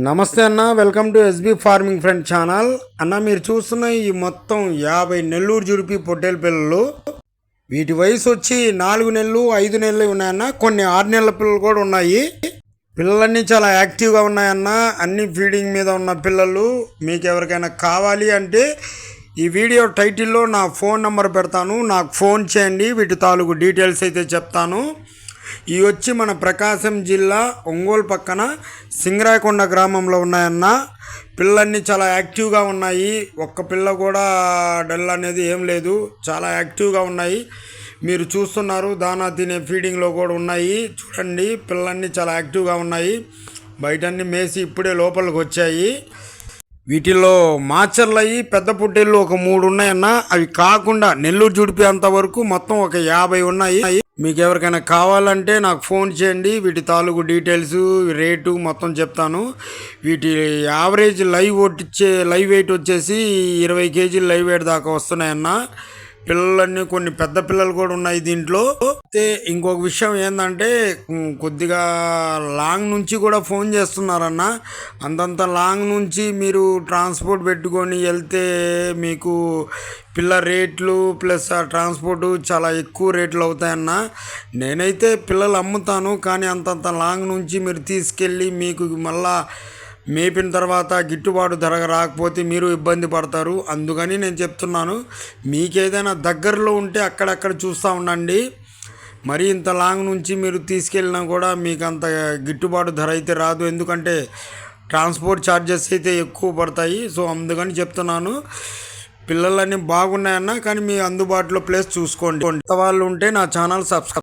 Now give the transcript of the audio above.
నమస్తే అన్న welcome to SB farming friend channel. అన్న మీరు చూస్తున్న ఈ మొత్తం యాభై నెల్లూరు జుడిపి పొట్టేలు పిల్లలు వీటి వయసు వచ్చి నాలుగు నెలలు ఐదు నెలలు ఉన్నాయన్న. కొన్ని ఆరు నెలల పిల్లలు కూడా ఉన్నాయి. పిల్లలన్నీ చాలా యాక్టివ్గా ఉన్నాయన్న. అన్ని ఫీడింగ్ మీద ఉన్న పిల్లలు మీకు ఎవరికైనా కావాలి అంటే ఈ వీడియో టైటిల్లో నా ఫోన్ నెంబర్ పెడతాను. నాకు ఫోన్ చేయండి వీటి తాలూకు డీటెయిల్స్ అయితే చెప్తాను. ఇవి వచ్చి మన ప్రకాశం జిల్లా ఒంగోలు పక్కన సింగరాయకొండ గ్రామంలో ఉన్నాయన్న. పిల్లన్నీ చాలా యాక్టివ్గా ఉన్నాయి. ఒక్క పిల్ల కూడా డల్ అనేది ఏం లేదు. చాలా యాక్టివ్గా ఉన్నాయి. మీరు చూస్తున్నారు దానా తినే ఫీడింగ్లో కూడా ఉన్నాయి. చూడండి పిల్లన్నీ చాలా యాక్టివ్గా ఉన్నాయి. బయటన్నీ మేసి ఇప్పుడే లోపలికి వచ్చాయి. వీటిల్లో మాచర్లయ్యి పెద్ద పుట్టేళ్ళు ఒక మూడు ఉన్నాయన్న అవి కాకుండా నెల్లూరు జుడిపి అంత వరకు మొత్తం ఒక యాభై ఉన్నాయి. మీకు ఎవరికైనా కావాలంటే నాకు ఫోన్ చేయండి వీటి తాలూకు డీటెయిల్స్ రేటు మొత్తం చెప్తాను. వీటి యావరేజ్ లైవ్ వచ్చే లైవ్ వెయిట్ వచ్చేసి ఇరవై కేజీలు లైవ్ వెయిట్ దాకా వస్తున్నాయన్న. పిల్లలన్నీ కొన్ని పెద్ద పిల్లలు కూడా ఉన్నాయి దీంట్లో. అయితే ఇంకొక విషయం ఏంటంటే కొద్దిగా లాంగ్ నుంచి కూడా ఫోన్ చేస్తున్నారన్న. అంతంత లాంగ్ నుంచి మీరు ట్రాన్స్పోర్ట్ పెట్టుకొని వెళ్తే మీకు పిల్ల రేట్లు ప్లస్ ఆ ట్రాన్స్పోర్టు చాలా ఎక్కువ రేట్లు అవుతాయన్న. నేనైతే పిల్లలు అమ్ముతాను కానీ అంతంత లాంగ్ నుంచి మీరు తీసుకెళ్ళి మీకు మళ్ళా మేపిన తర్వాత గిట్టుబాటు ధర రాకపోతే మీరు ఇబ్బంది పడతారు. అందుకని నేను చెప్తున్నాను మీకు ఏదైనా దగ్గరలో ఉంటే అక్కడక్కడ చూస్తూ ఉండండి. మరి ఇంత లాంగ్ నుంచి మీరు తీసుకెళ్ళినా కూడా మీకు అంత గిట్టుబాటు ధర అయితే రాదు. ఎందుకంటే ట్రాన్స్పోర్ట్ ఛార్జెస్ అయితే ఎక్కువ పడతాయి. సో అందుకని చెప్తున్నాను పిల్లలన్నీ బాగున్నాయన్నా కానీ మీ అందుబాటులో ప్లేస్ చూసుకోండి. వాళ్ళు ఉంటే నా ఛానల్ సబ్స్క్రైబ్